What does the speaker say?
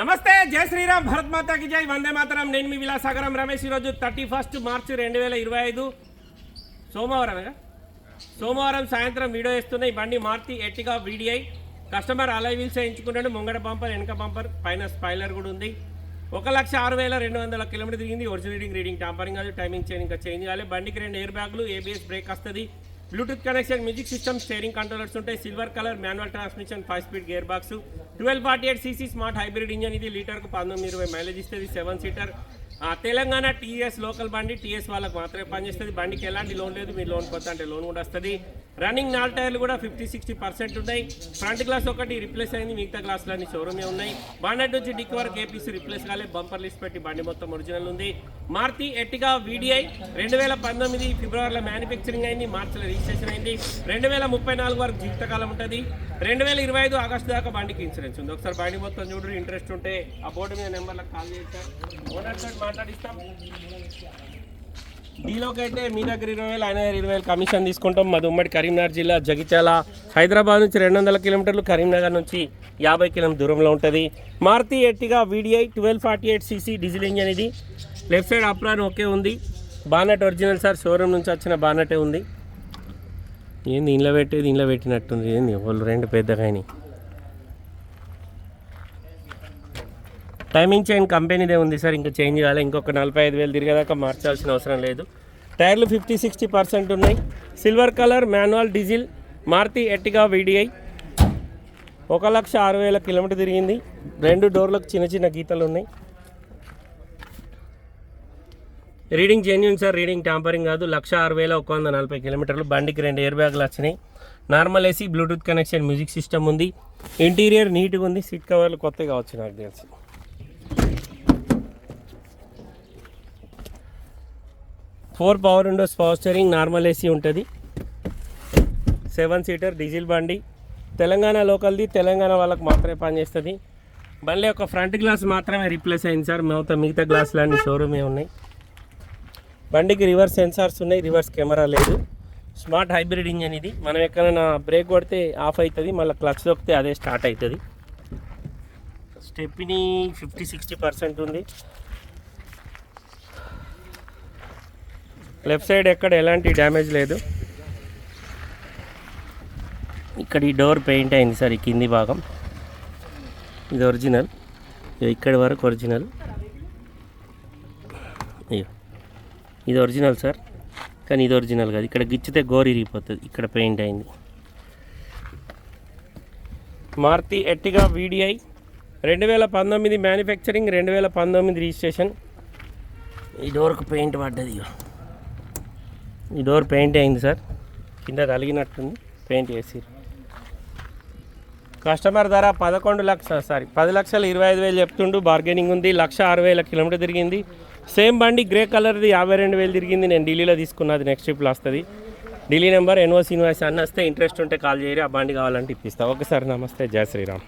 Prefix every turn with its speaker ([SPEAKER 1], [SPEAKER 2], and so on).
[SPEAKER 1] నమస్తే జై శ్రీరామ్ భరత్ మాతాకి జై వందే మాతరం. నేను మీ విలాసాగరం రమేష్. ఈరోజు థర్టీ ఫస్ట్ మార్చ్ రెండు వేల ఇరవై ఐదు. సోమవారం సోమవారం సాయంత్రం వీడియో వేస్తున్న ఈ బండి మార్తి ఎట్టిగా వీడిఐ. కస్టమర్ అలై వీల్స్ ఎంచుకున్నాడు ముంగడ బంపర్ వెనక బంపర్ పైన స్పైలర్ కూడా ఉంది. ఒక లక్ష ఆరు వేల రెండు వందల కిలోమీటర్ తిరిగింది. ఒరిజినల్ రీడింగ్ రీడింగ్ టాంపరింగ్ కాదు టైమింగ్ చైన్ ఇంకా చేంజ్ కాలేదు బండికి రెండు ఎయిర్ బ్యాగులు ఏబిఎస్ బ్రేక్ వస్తుంది. Bluetooth connection music system steering controllers ఉంటాయి silver colour manual transmission five speed gear box twelve forty eight CC smart hybrid engine ఇది లీటర్కు పంతొమ్మిది ఇరవై మైలేజ్ ఇస్తుంది seven seater Telangana TS local బండి టీఎస్ వాళ్ళకి మాత్రమే పనిచేస్తుంది. బండికి ఎలాంటి లోన్ లేదు. మీరు లోన్ కొత్త అంటే లోన్ కూడా వస్తుంది. రన్నింగ్ నాలుగు టైర్లు కూడా ఫిఫ్టీ సిక్స్టీ పర్సెంట్ ఉన్నాయి. ఫ్రంట్ గ్లాస్ ఒకటి రిప్లేస్ అయింది. మిగతా గ్లాసులు అన్ని షోరూమే ఉన్నాయి. బాండెడ్ నుంచి డిక్ వరకు ఏపీసీ రిప్లేస్ కాలే బంపర్ లిస్ట్ పెట్టి బండి మొత్తం ఒరిజినల్ ఉంది. మారుతి ఎట్టిగా వీడిఐ రెండు వేల పంతొమ్మిది ఫిబ్రవరిలో మ్యానుఫ్యాక్చరింగ్ అయింది. మార్చిలో రిజిస్ట్రేషన్ అయింది. రెండు వేల ముప్పై నాలుగు వరకు జీవితకాలం ఉంటుంది. రెండు వేల ఇరవై ఐదు ఆగస్టు దాకా బండికి ఇన్సూరెన్స్ ఉంది. ఒకసారి బండి మొత్తం చూడరు ఇంట్రెస్ట్ ఉంటే ఆ బోర్డు మీద నెంబర్లకు కాల్ చేస్తాం. ఓనర్ తోటి మాట్లాడిస్తాం. డీలోకి అయితే మీ దగ్గర ఇరవై వేలు ఆయన దగ్గర ఇరవై వేలు కమిషన్ తీసుకుంటాం. మాది ఉమ్మడి కరీంనగర్ జిల్లా జగిత్యాల. హైదరాబాద్ నుంచి రెండు వందల కిలోమీటర్లు కరీంనగర్ నుంచి యాభై కిలోమీటర్ దూరంలో ఉంటుంది. Maruti Ertiga VDI twelve forty eight CC diesel engine ఇది. లెఫ్ట్ సైడ్ అప్రాన్ ఓకే ఉంది. బానెట్ ఒరిజినల్ సార్ షోరూమ్ నుంచి వచ్చిన బానెటే ఉంది. ఏంది ఇంట్లో పెట్టి దీనిలో పెట్టినట్టుంది. ఏంది వాళ్ళు రెండు పెద్దగా కానీ టైమింగ్ చైన్ కంపెనీదే ఉంది సార్ ఇంకా చేంజ్ కావాలి ఇంకొక నలభై ఐదు వేలు తిరిగేదాకా మార్చాల్సిన అవసరం లేదు. టైర్లు ఫిఫ్టీ సిక్స్టీ పర్సెంట్ ఉన్నాయి. Silver colour manual diesel Maruti Ertiga VDI. ఒక లక్ష ఆరు వేల కిలోమీటర్ తిరిగింది. రెండు డోర్లకు చిన్న చిన్న గీతలు ఉన్నాయి. Reading genuine sir reading tampering కాదు లక్ష ఆరు వేల ఒక వంద నలభై కిలోమీటర్లు బండికి రెండు ఎయిర్ బ్యాగులు వచ్చినాయి. Normal AC Bluetooth connection music system ఉంది. ఇంటీరియర్ నీట్గా ఉంది సీట్ కవర్లు కొత్తగా వచ్చి నాకు తెలిసి. Four power windows power steering normal AC ఉంటుంది. సెవెన్ సీటర్ డీజిల్ బండి. తెలంగాణ లోకల్ది తెలంగాణ వాళ్ళకి మాత్రమే పనిచేస్తుంది బండి యొక్క ఫ్రంట్ గ్లాస్ మాత్రమే రీప్లేస్ అయింది సార్. మిగతా మిగతా గ్లాసులు అన్ని షోరూమే ఉన్నాయి. బండికి రివర్స్ సెన్సార్స్ ఉన్నాయి రివర్స్ కెమెరా లేదు. స్మార్ట్ హైబ్రిడ్ ఇంజన్ ఇది. మనం ఎక్కడైనా బ్రేక్ కొడితే ఆఫ్ అవుతుంది మళ్ళీ క్లచ్ దొక్కితే అదే స్టార్ట్ అవుతుంది స్టెప్ని ఫిఫ్టీ సిక్స్టీ పర్సెంట్ ఉంది. లెఫ్ట్ సైడ్ ఎక్కడ ఎలాంటి డ్యామేజ్ లేదు. ఇక్కడ ఈ డోర్ పెయింట్ అయింది సార్ ఈ కింది భాగం. ఇది ఒరిజినల్. ఇక్కడి వరకు ఒరిజినల్. అయ్యో ఇది ఒరిజినల్ సార్. కానీ ఇది ఒరిజినల్ కాదు. ఇక్కడ గిచ్చితే గోరు ఇరిగిపోతుంది. ఇక్కడ పెయింట్ అయింది. మారుతి ఎట్టిగా వీడిఐ రెండు వేల పంతొమ్మిది మ్యానుఫ్యాక్చరింగ్ రెండు వేల పంతొమ్మిది రిజిస్ట్రేషన్. ఈ డోర్కు పెయింట్ పడ్డది ఈ డోర్ పెయింట్ అయింది సార్. కింద కలిగినట్టుంది పెయింట్ వేసి కస్టమర్ ధర పదకొండు లక్ష సారీ పది లక్షలు ఇరవై ఐదు వేలు చెప్తుండు. బార్గెనింగ్ ఉంది. లక్ష ఆరు వేల కిలోమీటర్ తిరిగింది. సేమ్ బండి గ్రే కలర్ది యాభై రెండు వేలు తిరిగింది. నేను ఢిల్లీలో తీసుకున్నది నెక్స్ట్ ట్రిప్లో వస్తుంది. ఢిల్లీ నెంబర్ ఎన్ఓసి ఇన్వాయిస్ అన్న వస్తే ఇంట్రెస్ట్ ఉంటే కాల్ చేయరు. ఆ బండి కావాలంటే ఇప్పిస్తా. ఓకే సార్ నమస్తే జయ శ్రీరామ్.